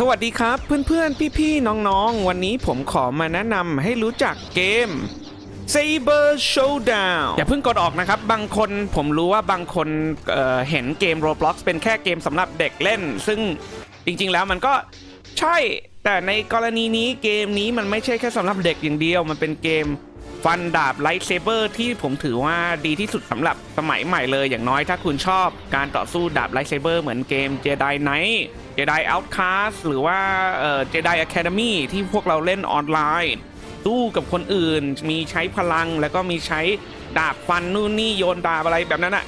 สวัสดีครับเพื่อนๆ พี่ๆ น้องๆ วันนี้ผมขอมาแนะนำให้รู้จักเกม Saber Showdown อย่าเพิ่งกดออกนะครับ บางคนผมรู้ว่าบางคนเเห็นเกม Roblox เป็นแค่เกมสำหรับเด็กเล่น ซึ่งจริงๆแล้วมันก็ใช่ แต่ในกรณีนี้เกมนี้มันไม่ใช่แค่สำหรับเด็กอย่างเดียว มันเป็นเกมฟันดาบไลท์เซเบอร์ที่ผมถือว่าดีที่สุดสำหรับสมัยใหม่เลยอย่างน้อยถ้าคุณชอบการต่อสู้ดาบไลท์เซเบอร์เหมือนเกม Jedi Knight Jedi Outcast หรือว่าเอ่อ Jedi Academy ที่พวกเราเล่นออนไลน์สู้กับคนอื่น มีใช้พลังแล้วก็มีใช้ดาบฟันนู่นนี่โยนดาบอะไรแบบนั้นอะ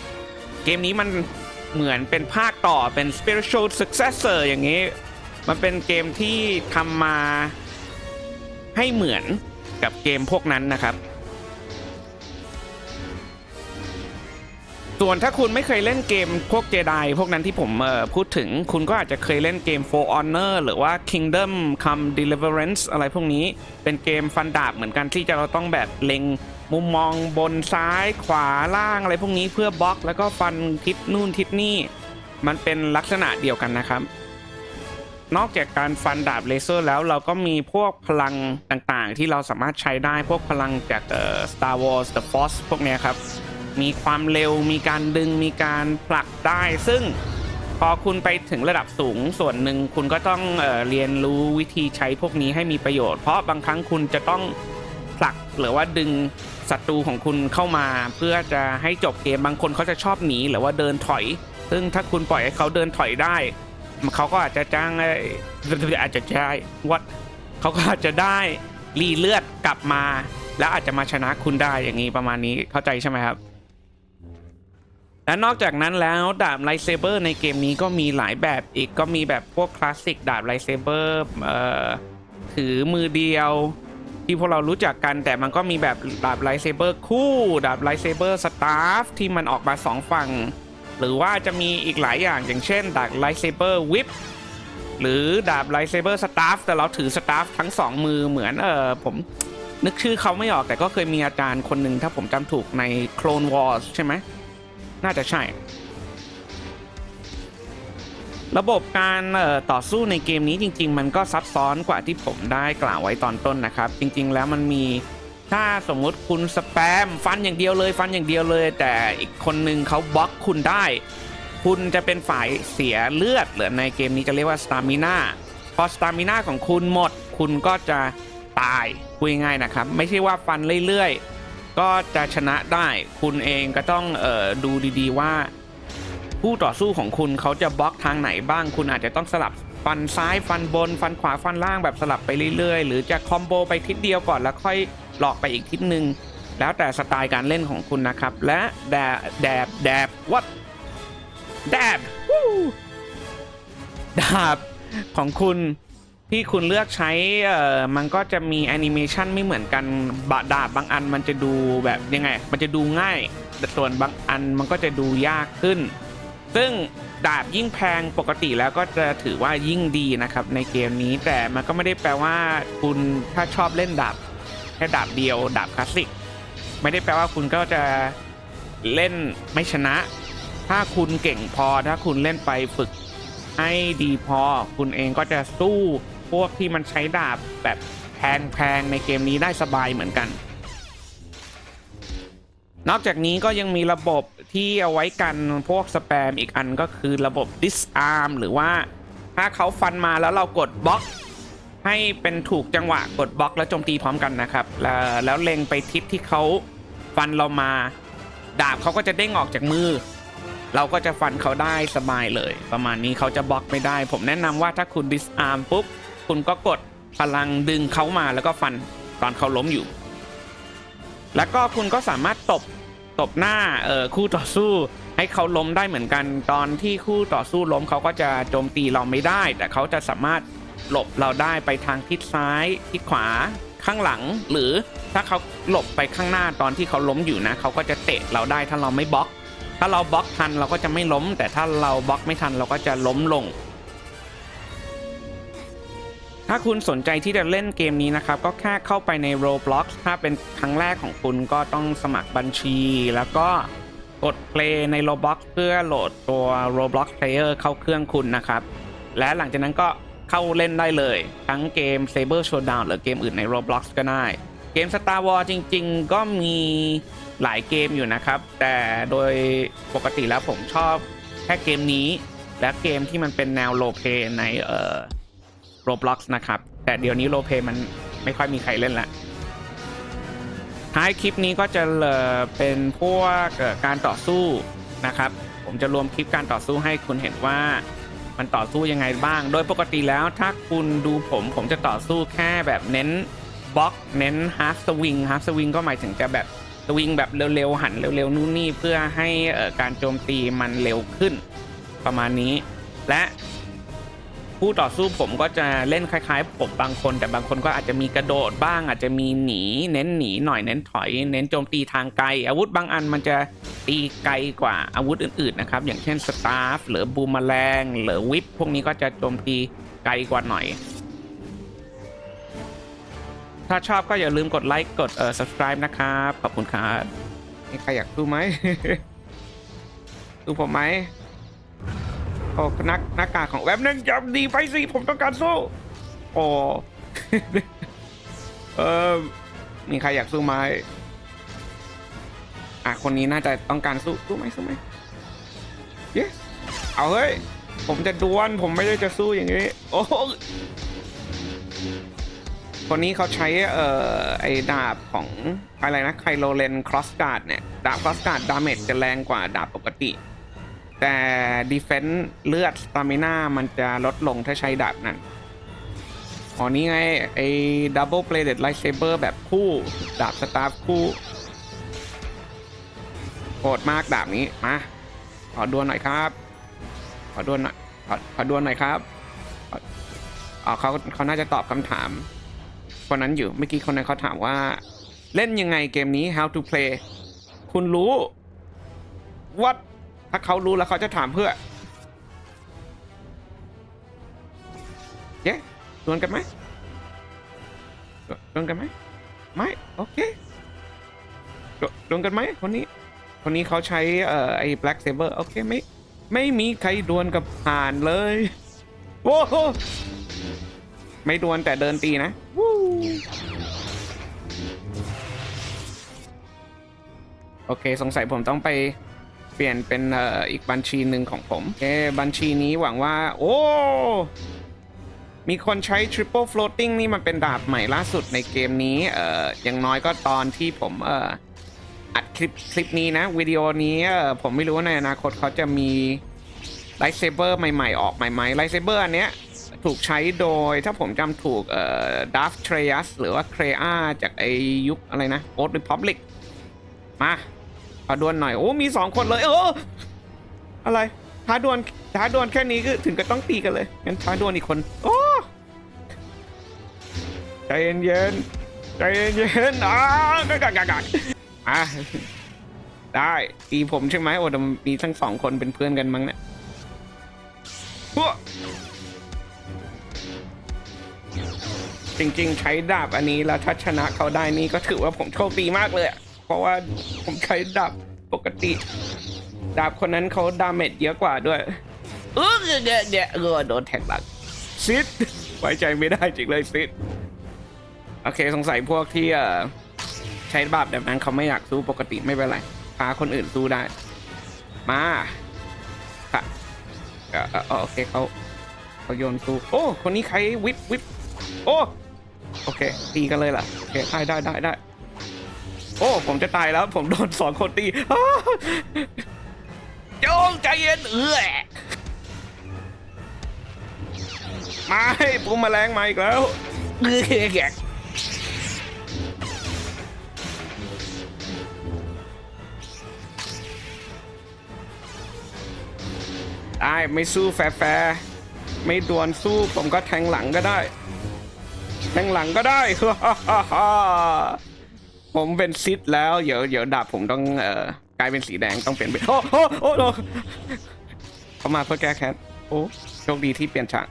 เกมนี้มันเหมือนเป็นภาคต่อเป็น spiritual successor อย่างนี้ มันเป็นเกมที่ทำมาให้เหมือนกับเกมพวกนั้นนะครับ ส่วนถ้าคุณไม่เคยเล่นเกมพวกเจไดพวกนั้นที่ผมพูดถึง คุณก็อาจจะเคยเล่นเกม For Honor หรือว่า Kingdom Come Deliverance อะไรพวกนี้เป็นเกมฟันดาบเหมือนกันที่จะเราต้องแบบเล็งมุมมองบนซ้ายขวาล่างอะไรพวกนี้เพื่อบล็อกแล้วก็ฟันทิศนู่นทิศนี่ มันเป็นลักษณะเดียวกันนะครับ นอกจากการฟันดาบเลเซอร์แล้วเราก็มีพวกพลังต่างๆ ที่เราสามารถใช้ได้พวกพลังจากเอ่อ Star Wars The Force พวกนี้ครับ มีความเร็ว มีการดึง มีการผลักได้ ซึ่งพอคุณไปถึงระดับสูงส่วนหนึ่งคุณก็ต้องเออเรียนรู้วิธีใช้พวกนี้ให้มีประโยชน์ เพราะบางครั้งคุณจะต้องผลักหรือว่าดึงศัตรูของคุณเข้ามา เพื่อจะให้จบเกมบางคนเขาจะชอบหนีหรือว่าเดินถอย ซึ่งถ้าคุณปล่อยให้เขาเดินถอยได้ เขาก็อาจจะจ้างไอ้อาจจะใช่วัดเขาก็อาจจะได้รีเลือดกลับมา แล้วอาจจะมาชนะคุณได้อย่างนี้ประมาณนี้เข้าใจใช่ไหมครับ และนอกจากนั้นแล้วดาบไลเซเบอร์ในเกมนี้ก็มีหลายแบบอีกก็มีแบบพวกคลาสสิกดาบไลเซเบอร์เอ่อถือมือเดียว ที่พวกเรารู้จักกันแต่มันก็มีแบบดาบไลเซเบอร์คู่ดาบไลเซเบอร์สตาฟที่มันออกมาสองฝั่ง หรือว่าจะมีอีกหลายอย่างอย่างเช่นดาบไลเซเบอร์วิปหรือดาบไลเซเบอร์สตาฟแต่เราถือสตาฟทั้งสองมือเหมือนเออผมนึกชื่อเขาไม่ออกแต่ก็เคยมีอาจารย์คนหนึ่งถ้าผมจำถูกใน Clone Wars ใช่ไหม น่าจะใช่ ระบบการต่อสู้ในเกมนี้จริง ๆ มันก็ซับซ้อนกว่าที่ผมได้กล่าวไว้ตอนต้นนะครับ จริง ๆ แล้วมันมีถ้าสมมุติคุณสแปมฟันอย่างเดียวเลย ฟันอย่างเดียวเลย แต่อีกคนนึงเขาบล็อกคุณได้ คุณจะเป็นฝ่ายเสียเลือดหรือในเกมนี้จะเรียกว่าสตามิน่าพอสตามิน่าของคุณหมด คุณก็จะตายพูดง่ายนะครับ ไม่ใช่ว่าฟันเรื่อยๆ ก็จะชนะได้คุณเองก็ต้องเออดูดีๆว่า ผู้ต่อสู้ของคุณเขาจะบล็อกทางไหนบ้าง คุณอาจจะต้องสลับฟันซ้ายฟันบน ฟันขวาฟันล่างแบบสลับไปเรื่อยๆ หรือจะคอมโบไปทิศเดียวก่อนแล้วค่อยหลอกไปอีกทิศหนึ่งแล้วแต่สไตล์การเล่นของคุณนะครับ และแดบแดบแดบวัดแดบวู้ดาบของคุณ ที่คุณเลือกใช้เอ่อมันก็จะมีแอนิเมชันไม่เหมือนกันบะดาบบางอันมันจะดูแบบยังไง มันจะดูง่ายแต่ส่วนบางอันมันก็จะดูยากขึ้น ซึ่งดาบยิ่งแพงปกติแล้วก็จะถือว่ายิ่งดีนะครับในเกมนี้แต่มันก็ไม่ได้แปลว่าคุณถ้าชอบเล่นดาบแค่ดาบเดียว ดาบคลาสสิกไม่ได้แปลว่าคุณก็จะเล่นไม่ชนะ ถ้าคุณเก่งพอถ้าคุณเล่นไปฝึกให้ดีพอ คุณเองก็จะสู้ พวกที่มันใช้ดาบแบบแพงๆในเกมนี้ได้สบายเหมือนกัน นอกจากนี้ก็ยังมีระบบที่เอาไว้กันพวกสแปมอีกอันก็คือระบบ disarm หรือว่าถ้าเขาฟันมาแล้วเรากดบล็อก ให้เป็นถูกจังหวะกดบล็อกแล้วโจมตีพร้อมกันนะครับ แล้วเล็งไปทิศที่เขาฟันเรามา ดาบเขาก็จะเด้งออกจากมือ เราก็จะฟันเขาได้สบายเลย ประมาณนี้เขาจะบล็อกไม่ได้ ผมแนะนำว่าถ้าคุณ disarm ปุ๊บ คุณก็กดพลังดึงเขามาแล้วก็ฟันตอนเขาล้มอยู่ แล้วก็คุณก็สามารถตบตบหน้าเอ่อคู่ต่อสู้ ให้เขาล้มได้เหมือนกัน ตอนที่คู่ต่อสู้ล้มเขาก็จะโจมตีเราไม่ได้ แต่เขาจะสามารถหลบเราได้ไปทางทิศซ้ายทิศขวาข้างหลัง หรือถ้าเขาหลบไปข้างหน้าตอนที่เขาล้มอยู่นะเขาก็จะเตะเราได้ถ้าเราไม่บล็อก ถ้าเราบล็อกทันเราก็จะไม่ล้ม แต่ถ้าเราบล็อกไม่ทันเราก็จะล้มลง ถ้าคุณสนใจที่จะเล่นเกมนี้นะครับ ก็แค่เข้าไปใน Roblox ถ้าเป็นครั้งแรกของคุณก็ต้องสมัครบัญชี แล้วก็กด Play ใน Roblox เพื่อโหลดตัว Roblox Player เข้าเครื่องคุณนะครับ และหลังจากนั้นก็เข้าเล่นได้เลย ทั้งเกม Saber Showdown หรือเกมอื่นใน Roblox ก็ได้ เกม Star Wars จริง ๆ ก็มีหลายเกมอยู่นะครับ แต่โดยปกติแล้วผมชอบแค่เกมนี้ และเกมที่มันเป็นแนวโลเ y ในเอ่อ Roblox นะครับ แต่เดี๋ยวนี้โลเ y มันไม่ค่อยมีใครเล่นละท้ายคลิปนี้ก็จะเป็นพวกการต่อสู้นะครับ ผมจะรวมคลิปการต่อสู้ให้คุณเห็นว่ามันต่อสู้ยังไงบ้าง โดยปกติแล้วถ้าคุณดูผมผมจะต่อสู้แค่แบบเน้นบล็อกเน้นฮาร์ s สวิงฮาร์ s สวิงก็หมายถึงจะแบบสวิงแบบเร็วๆ หันเร็วๆ นู่นนี่เพื่อให้การโจมตีมันเร็วขึ้นประมาณนี้ และ ผู้ต่อสู้ผมก็จะเล่นคล้ายๆผมบางคน แต่บางคนก็อาจจะมีกระโดดบ้าง อาจจะมีหนี เน้นหนีหน่อยเน้นถอย เน้นโจมตีทางไกล อาวุธบางอันมันจะตีไกลกว่าอาวุธอื่นๆนะครับ อย่างเช่นสตาฟหรือบูมแมลงหรือวิปพวกนี้ก็จะโจมตีไกลกว่าหน่อย ถ้าชอบก็อย่าลืมกดไลค์กดเอ่อ subscribe นะครับ ขอบคุณครับมีใครอยากดูไหม ดูผมไหม โอ้นักหน้ากากของแว็บนึงจับดีไปสิผมต้องการสู้ โอ้เออมีใครอยากสู้ไหมอะคนนี้น่าจะต้องการสู้สู้ไหมสู้ไหม yes เอาเฮ้ย ผมจะดวลผมไม่ได้จะสู้อย่างนี้ โอ้คนนี้เขาใช้เอ่อไอ้ดาบของอะไรนะไคโลเลนครอสการ์ดเนี่ย ดาบครอสการ์ดดาเมจจะแรงกว่าดาบปกติ แต่ดีเฟน s ์เลือดสตามิน่ามันจะลดลงถ้าใช้ดาบนั้นอ๋อนี่ไง ไอ้ดับเบิลเ a ลเด d ไลท์เซเบอร์แบบคู่ ดาบสตาฟคู่โหดมากดาบนี้ มา ขอดวลหน่อยครับ ขอดวลหน่อย ขอขอดวลหน่อยครับอ๋อเขาเขาน่าจะตอบคำถามคนนั้นอยู่ เมื่อกี้คนนั้นเขาถามว่า เล่นยังไงเกมนี้ how to play คุณรู้ what ถ้าเขารู้แล้วเขาจะถามเพื่อเย้ดวลกันไหมดวดวลกันไหมไม่โอเคดวดวลกันไหมคนนี้ คนนี้เขาใช้เอ่อไอ้ black saber โอเคไม่ไม่มีใครดวลกับผ่านเลยโอ้โหไม่ดวลแต่เดินตีนะวู้โอเค สงสัยผมต้องไป เปลี่ยนเป็นเอ่ออีกบัญชีหนึ่งของผมโอเคบัญชีนี้หวังว่า โอ้ มีคนใช้ Triple Floating นี่มันเป็นดาบใหม่ล่าสุดในเกมนี้เอ่ออย่างน้อยก็ตอนที่ผมเอ่ออัดคลิปคลิปนี้นะ วิดีโอนี้เอ่อผมไม่รู้ว่าในอนาคตเขาจะมีไลท์เซเบอร์ใหม่ๆ ออกใหม่ไหมไลท์เซเบอร์อันเนี้ยถูกใช้โดยถ้าผมจำถูกเอ่อดัฟเทรยัสหรือว่าเครอาจากไอยุคอะไรนะโอ r ริพับลิกมา ขอดวลหน่อยโอ้มีสองคนเลยเอออะไรท้าดวลท้าดวลแค่นี้ก็ถึงก็ต้องตีกันเลยงั้นท้าดวลอีกคนโอ้ใจเย็นๆใจเย็นๆอ่ากักกักกักอะได้ตีผมใช่ไหมโอ้แต่มีทั้งสองคนเป็นเพื่อนกันมั้งเนี่ยพวกจริงๆ ใช้ดาบอันนี้แล้วถ้าชนะเขาได้นี่ก็ถือว่าผมโชคดีมากเลยอะ เพราะว่าผมใช้ดาบปกติ ดาบคนนั้นเขาดาเมจเยอะกว่าด้วยเออเดี๋ยวเดี๋ยวเออโดนแทงหลังซิดไว้ใจไม่ได้จริงเลยซิดโอเคสงสัยพวกที่ใช้ดาบแบบนั้นเขาไม่อยากสู้ปกติไม่เป็นไรพาคนอื่นสู้ได้ มาค่ะอ่อโอเคเขาเขาโยนสู้โอ้คนนี้ใครวิปวิปโอ้โอเคตีกันเลยล่ะโอเคได้ได้ได้ได้ โอ้ ผมจะตายแล้ว ผมโดนสองคนตีอ้าโจงใจเย็นเอื้อมาให้ปูมแมลงมาอีกแล้วเอื้อแกได้ไม่สู้แฟร์ไม่ดวลสู้ผมก็แทงหลังก็ได้ แทงหลังก็ได้ ผมเป็นซิดแล้ว เดี๋ยวเดี๋ยวดาบผมต้องเอ่อกลายเป็นสีแดงต้องเปลี่ยนเป็นโอ้โอ้โอ้โอ้เขามาเพื่อแก้แค้นโอ้โชคดีที่เปลี่ยนฉาก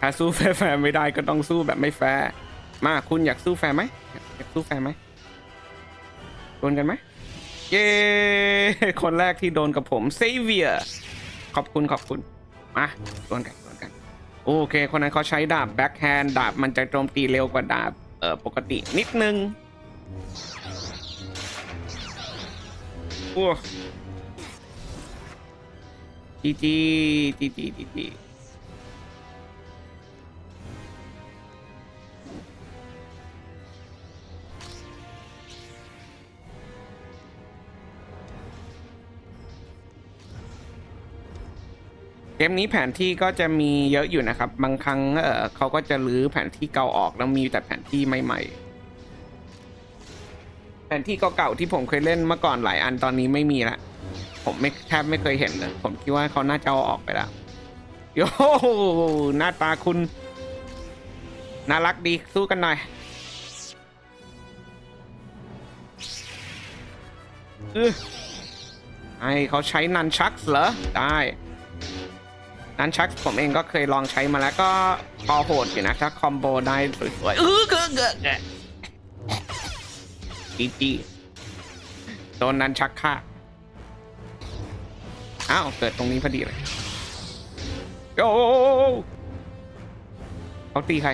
ถ้าสู้แฟร์ไม่ได้ก็ต้องสู้แบบไม่แฟร์มาคุณอยากสู้แฟร์ไหมอยากสู้แฟร์ไหมโดนกันไหมเย้คนแรกที่โดนกับผมเซเวียขอบคุณขอบคุณมาดวลกันดวลกัน โอเค คนนั้นเขาใช้ดาบแบ็คแฮนด์ดาบมันจะโจมตีเร็วกว่าดาบเอ่อปกตินิดนึงโอ้จีจีจีจีจี เกมนี้แผนที่ก็จะมีเยอะอยู่นะครับ บางครั้งเออเขาก็จะรื้อแผนที่เก่าออกแล้วมีแต่แผนที่ใหม่ๆ แผนที่เก่าๆที่ผมเคยเล่นเมื่อก่อนหลายอันตอนนี้ไม่มีละ ผมไม่แทบไม่เคยเห็นเลย ผมคิดว่าเขาน่าจะเอาออกไปแล้วโย่หน้าตาคุณ น่ารักดีสู้กันหน่อยเออไอเขาใช้นันชักเหรอ ได้ นันชักผมเองก็เคยลองใช้มาแล้วก็พอโหดอยู่นะถ้าคอมโบได้สวยๆเออเกอะเกอะเกอะจีจีโดนนันชักฆ่าอ้าวเกิดตรงนี้พอดีเลยโอ้เขาตีใคร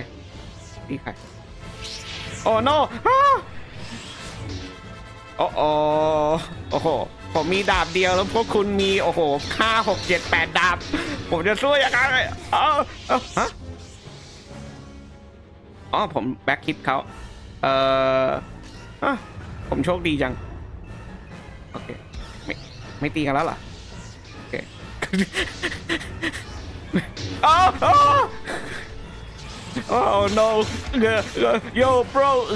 ตีใครโอ้ no อ้าโอ้โอโอ้โห ผมมีดาบเดียวแล้วพวกคุณมีโอ้โหห้าหกเจ็ดแปดดาบ ผมจะสู้ยังไงเอ้าเอ้าฮะอ๋อผมแบ็คคิดเขาเอ่ออะผมโชคดีจัง โอเค ไม่ไม่ตีกันแล้วเหรอ โอเคโอ้โอ้โอ้ no เออเออ yo bro เอ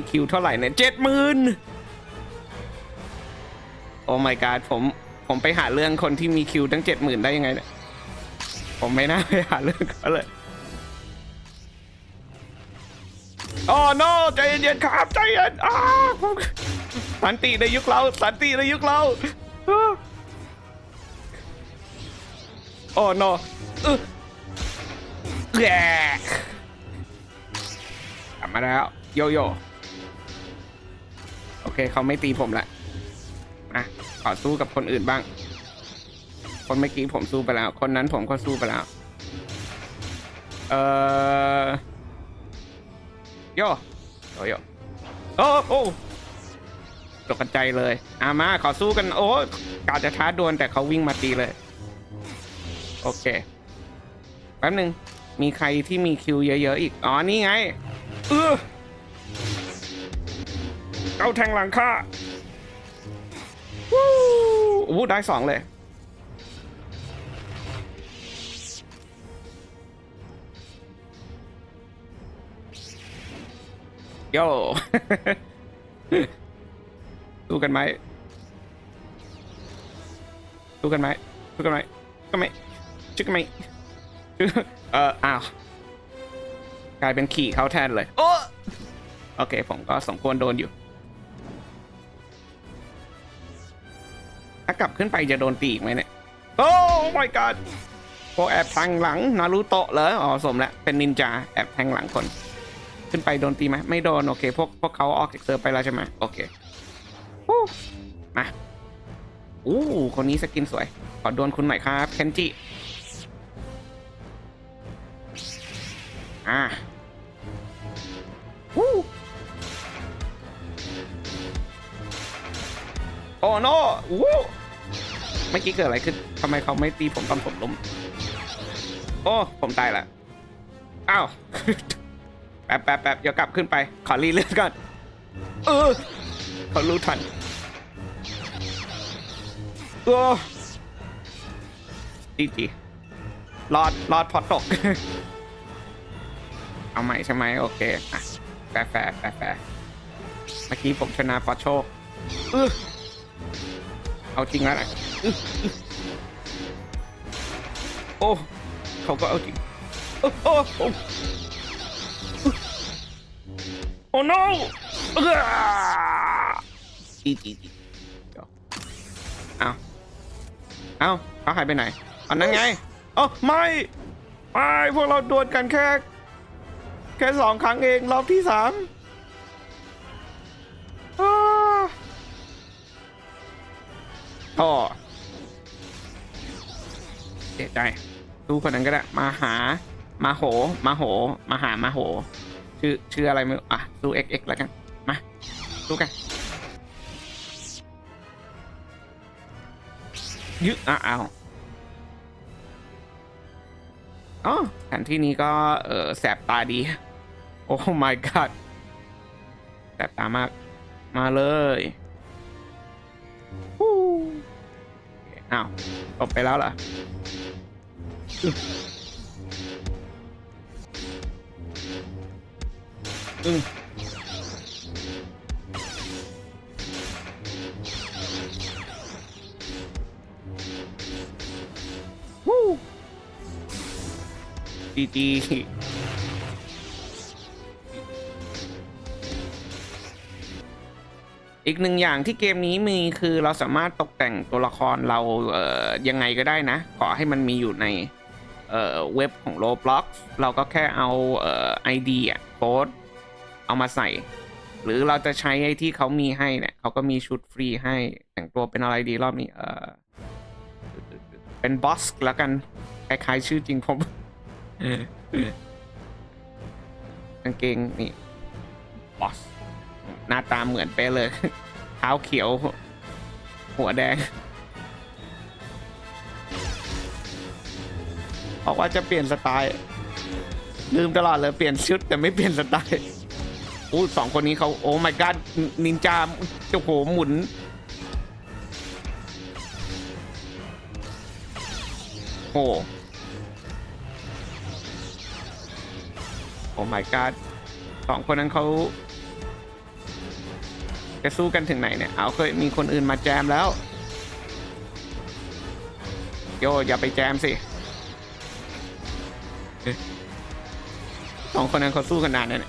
อคิวเท่าไหร่เนี่ยเจ็ดหมื่น โอ้ my god ผมผมไปหาเรื่องคนที่มีคิวตั้งเจ็ดหมื่นได้ยังไงเนี่ย ผมไม่น่าไปหาเรื่องเขาเลยโอ้ no ใจเย็นๆครับ ใจเย็นอ้าสันติในยุคเราสันติในยุคเราอ้าโอ้ no อึแย่กลับมาแล้ว โยโย่โอเคเขาไม่ตีผมละ อะขอสู้กับคนอื่นบ้าง คนเมื่อกี้ผมสู้ไปแล้ว คนนั้นผมก็สู้ไปแล้วเออโยโยโยโอ้โอ้ตกใจเลยอามาขอสู้กัน โอ้กาจะท้าดวลแต่เขาวิ่งมาตีเลย โอเคแป๊บหนึ่งมีใครที่มีคิวเยอะๆอีก อ๋อ นี่ไง เออเอาแทงหลังค่า อ้โหได้สองเลย โย่สู้กันไหมสู้กันไหมสู้กันไหมสู้กันไหมชื่อกันไหมชื่อเอออ้าว กลายเป็นขี่เขาแทนเลย โอ้โอเค ผมก็สมควรโดนอยู่ ถ้ากลับขึ้นไปจะโดนตีอีกไหมเนี่ย โอ้ my god โอแอบแทงหลังนารูโตะเหรออ๋อสมแล้วเป็นนินจาแอบแทงหลังคน ขึ้นไปโดนตีไหมไม่โดน โอเค พวกพวกเขาออกจากเซิร์ฟไปแล้วใช่ไหมโอเคอู้มาอู้คนนี้สกินสวย ขอโดนคุณหน่อยครับเคนจิอ่าวู้โอ้โนวู้ เมื่อกี้เกิดอะไรขึ้นทำไมเขาไม่ตีผมตอนผมล้ม โอ้ ผมตายละอ้าว แป๊บแป๊บแป๊บเดี๋ยวกลับขึ้นไป ขอรีเลือดก่อน เออ เขารู้ทันโอ้จีจีรอด รอดพอตก เอาใหม่ใช่ไหมโอเค อะแฟแฟแฟแฟเมื่อกี้ผมชนะเพอโชค เออเอาจริงแล้วนะ โอ้ เขาก็เอาจริง โอ้โอ้โอ้โอ้ no จีจีจีเดี๋ยวเอาเอาเขาหายไปไหนอันนั้นไงเอ๋อไม่ไม่พวกเราดวลกันแค่ แค่สองครั้งเองรอบที่สามอ้าท่อ สียใจสู้คนนั้นก็ได้มาหามาโห มาโห มาหามาโห ชื่อชื่ออะไรไม่รู้อะสู้ XX แล้วกันมาสู้กันยึดอะเอาอ๋อแผนที่นี้ก็เออแสบตาดี โอ้ my god แสบตามาก มาเลยอ้าวตบไปแล้วเหรอ อืมวู้จีจีอีกหนึ่งอย่างที่เกมนี้มีคือเราสามารถตกแต่งตัวละครเราเอ่อยังไงก็ได้นะ ขอให้มันมีอยู่ใน เอ่อเว็บของ Roblox เราก็แค่เอาเอ่อ ID อะโค้ดเอามาใส่ หรือเราจะใช้ไอ้ที่เขามีให้เนี่ยเขาก็มีชุดฟรีให้ แต่งตัวเป็นอะไรดีรอบนี้เออเป็นบอสแล้วกัน คล้ายๆชื่อจริงผมกางเกงนี่บอสหน้าตาเหมือนเป๊ะเลย เท้าเขียว หัวแดง บอกว่าจะเปลี่ยนสไตล์ ลืมตลอดเลยเปลี่ยนชุดแต่ไม่เปลี่ยนสไตล์อู้สองคนนี้เขาโอ้ my god นินจาโอ้โหหมุน โอ้โอ้ my god สองคนนั้นเขาจะสู้กันถึงไหนเนี่ย เอาเคยมีคนอื่นมาแจมแล้ว โยอย่าไปแจมสิ สองคนนั้นเขาสู้กันนานเนี่ย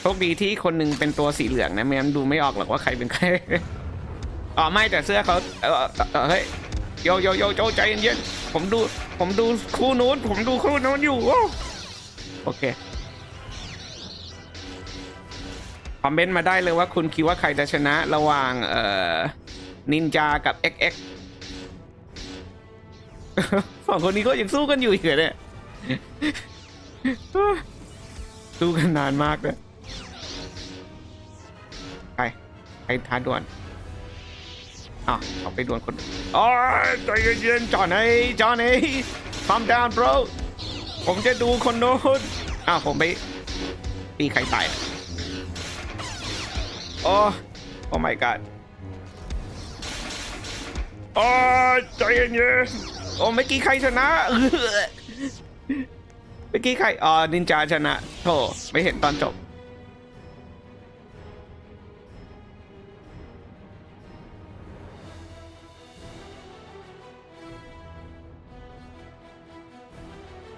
โชคดีที่คนหนึงเป็นตัวสีเหลืองนะไม่งั้นดูไม่ออกหรอกว่าใครเป็นใครอ๋อไม่แต่เสื้อเขาเออเฮ้ยโยโยโยโยใจเย็นๆผมดู ผมดูคู่นู้น ผมดูคู่นู้นอยู่โอ้โอเคคอมเมนต์มาได้เลยว่าคุณคิดว่าใครจะชนะระหว่างเอ่อนินจากับ XX สองคนนี้ก็ยังสู้กันอยู่อีกเหรอเนี่ยสู้กันนานมากเลยใครใครท้าด่วลอะเอาไปด่วลคนอ้ยใจเย็นๆจอนไอ้จอนไอ้ calm down bro ผมจะดูคนโน้นอ้าวผมไปตีใครตายอะโอ้โอ้ my god โอ้ยใจเย็นๆ โอ้เมื่อกี้ใครชนะเออเมื่อกี้ใครอ๋อนินจาชนะโธ่ไม่เห็นตอนจบ